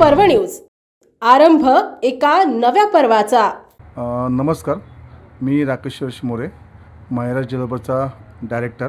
पर्व न्यूज. आरंभ एका नव्या पर्वाचा. नमस्कार. मी राकेश मोरे महाराज जलबरचा डायरेक्टर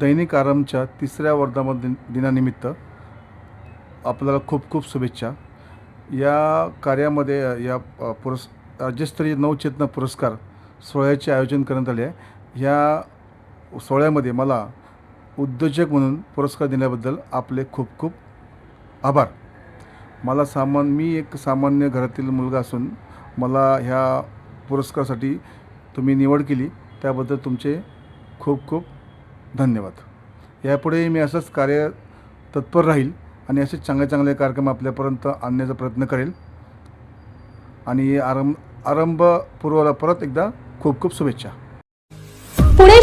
दैनिक आरंभच्या तिसऱ्या वर्धापन दिनानिमित्त आपल्याला खूप खूप शुभेच्छा. या कार्यामध्ये या पुरस् राज्यस्तरीय नवचेतना पुरस्कार सोहळ्याचे आयोजन करण्यात आले आहे. ह्या सोहळ्यामध्ये मला उद्योजक म्हणून पुरस्कार दिल्याबद्दल आपले खूप खूप आभार. मला सामान मी एक सामान्य घरातील मुलगा असून मला ह्या पुरस्कारासाठी तुम्ही निवड केली. त्याबद्दल तुमचे खूप खूप धन्यवाद. यापुढे मी असंच कार्य तत्पर राहील आणि असे चांगले चांगले कार्यक्रम आपल्यापर्यंत आणण्याचा प्रयत्न करेल. आणि आरंभ आरंभपूर्वाला परत एकदा खूप खूप शुभेच्छा. पुणे